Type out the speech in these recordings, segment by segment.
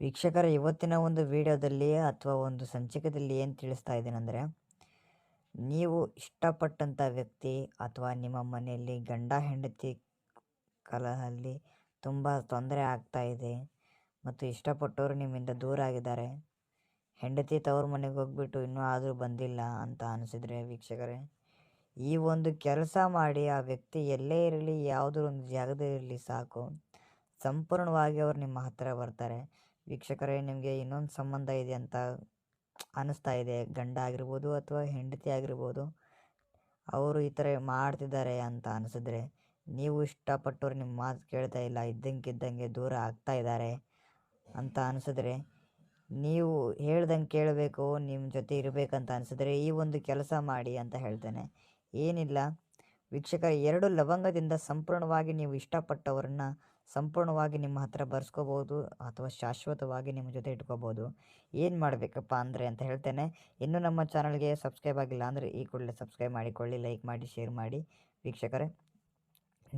ವೀಕ್ಷಕರೇ, ಇವತ್ತಿನ ಒಂದು ವಿಡಿಯೋದಲ್ಲಿ ಅಥವಾ ಒಂದು ಸಂಚಿಕೆಯಲ್ಲಿ ಏನು ತಿಳಿಸ್ತಾ ಇದ್ದೀನೆಂದರೆ ನೀವು ಇಷ್ಟಪಟ್ಟಂಥ ವ್ಯಕ್ತಿ ಅಥವಾ ನಿಮ್ಮ ಮನೆಯಲ್ಲಿ ಗಂಡ ಹೆಂಡತಿ ಕಲಹಲ್ಲಿ ತುಂಬ ತೊಂದರೆ ಆಗ್ತಾ ಇದೆ ಮತ್ತು ಇಷ್ಟಪಟ್ಟವರು ನಿಮ್ಮಿಂದ ದೂರ ಆಗಿದ್ದಾರೆ, ಹೆಂಡತಿ ತವ್ರ ಮನೆಗೆ ಹೋಗ್ಬಿಟ್ಟು ಇನ್ನೂ ಆದರೂ ಬಂದಿಲ್ಲ ಅಂತ ಅನಿಸಿದರೆ ವೀಕ್ಷಕರೇ, ಈ ಒಂದು ಕೆಲಸ ಮಾಡಿ ಆ ವ್ಯಕ್ತಿ ಎಲ್ಲೇ ಇರಲಿ, ಯಾವುದೋ ಒಂದು ಜಾಗದಲ್ಲಿರಲಿ ಸಾಕು, ಸಂಪೂರ್ಣವಾಗಿ ಅವರು ನಿಮ್ಮ ಹತ್ತಿರ ಬರ್ತಾರೆ. ವೀಕ್ಷಕರೇ, ನಿಮಗೆ ಇನ್ನೊಂದು ಸಂಬಂಧ ಇದೆ ಅಂತ ಅನ್ನಿಸ್ತಾ ಇದೆ. ಗಂಡ ಆಗಿರ್ಬೋದು ಅಥವಾ ಹೆಂಡತಿ ಆಗಿರ್ಬೋದು, ಅವರು ಈ ಥರ ಮಾಡ್ತಿದ್ದಾರೆ ಅಂತ ಅನಿಸಿದ್ರೆ, ನೀವು ಇಷ್ಟಪಟ್ಟವ್ರು ನಿಮ್ಮ ಮಾತು ಕೇಳ್ತಾ ಇಲ್ಲ, ಇದ್ದಂಗಿದ್ದಂಗೆ ದೂರ ಆಗ್ತಾ ಇದ್ದಾರೆ ಅಂತ ಅನಿಸಿದ್ರೆ, ನೀವು ಹೇಳ್ದಂಗೆ ಕೇಳಬೇಕು, ನಿಮ್ಮ ಜೊತೆ ಇರಬೇಕಂತ ಅನಿಸಿದ್ರೆ, ಈ ಒಂದು ಕೆಲಸ ಮಾಡಿ ಅಂತ ಹೇಳ್ತೇನೆ. ಏನಿಲ್ಲ ವೀಕ್ಷಕರ, ಎರಡು ಲವಂಗದಿಂದ ಸಂಪೂರ್ಣವಾಗಿ ನೀವು ಇಷ್ಟಪಟ್ಟವರನ್ನ ಸಂಪೂರ್ಣವಾಗಿ ನಿಮ್ಮ ಹತ್ರ ಬರ್ಸ್ಕೋಬೋದು ಅಥವಾ ಶಾಶ್ವತವಾಗಿ ನಿಮ್ಮ ಜೊತೆ ಇಟ್ಕೋಬೋದು. ಏನು ಮಾಡಬೇಕಪ್ಪ ಅಂದರೆ ಅಂತ ಹೇಳ್ತೇನೆ. ಇನ್ನೂ ನಮ್ಮ ಚಾನಲ್ಗೆ ಸಬ್ಸ್ಕ್ರೈಬ್ ಆಗಿಲ್ಲ ಅಂದರೆ ಈ ಕೂಡಲೇ ಸಬ್ಸ್ಕ್ರೈಬ್ ಮಾಡಿಕೊಳ್ಳಿ, ಲೈಕ್ ಮಾಡಿ, ಶೇರ್ ಮಾಡಿ. ವೀಕ್ಷಕರೇ,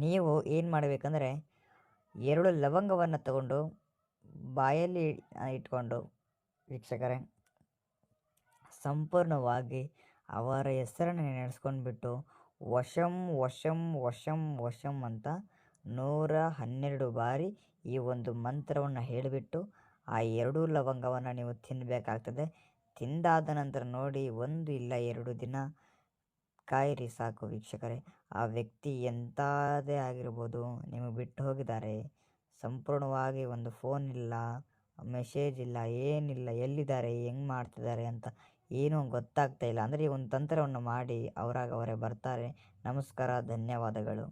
ನೀವು ಏನು ಮಾಡಬೇಕಂದ್ರೆ ಎರಡು ಲವಂಗವನ್ನು ತಗೊಂಡು ಬಾಯಲ್ಲಿ ಇಟ್ಕೊಂಡು ವೀಕ್ಷಕರೇ, ಸಂಪೂರ್ಣವಾಗಿ ಅವರ ಹೆಸರನ್ನು ನೆನೆಸ್ಕೊಂಡ್ಬಿಟ್ಟು ವಶಂ ವಶಂ ವಶಂ ವಶಂ ಅಂತ ನೂರ ಹನ್ನೆರಡು ಬಾರಿ ಈ ಒಂದು ಮಂತ್ರವನ್ನು ಹೇಳಿಬಿಟ್ಟು ಆ ಎರಡೂ ಲವಂಗವನ್ನು ನೀವು ತಿನ್ನಬೇಕಾಗ್ತದೆ ತಿಂದಾದ ನಂತರ ನೋಡಿ, ಒಂದು ಇಲ್ಲ ಎರಡು ದಿನ ಕಾಯಿರಿ ಸಾಕು ವೀಕ್ಷಕರೇ. ಆ ವ್ಯಕ್ತಿ ಎಂಥದೇ ಆಗಿರ್ಬೋದು ನಿಮಗೆ ಬಿಟ್ಟು ಹೋಗಿದ್ದಾರೆ. ಸಂಪೂರ್ಣವಾಗಿ ಒಂದು ಫೋನ್ ಇಲ್ಲ, ಮೆಸೇಜ್ ಇಲ್ಲ, ಏನಿಲ್ಲ, ಎಲ್ಲಿದ್ದಾರೆ, ಹೆಂಗೆ ಮಾಡ್ತಿದ್ದಾರೆ ಅಂತ ಏನೂ ಗೊತ್ತಾಗ್ತಾ ಇಲ್ಲ. ಅಂದರೆ ಈ ಒಂದು ತಂತ್ರವನ್ನು ಮಾಡಿ ಅವರಾಗವರೇ ಬರ್ತಾರೆ. ನಮಸ್ಕಾರ ಧನ್ಯವಾದಗಳು.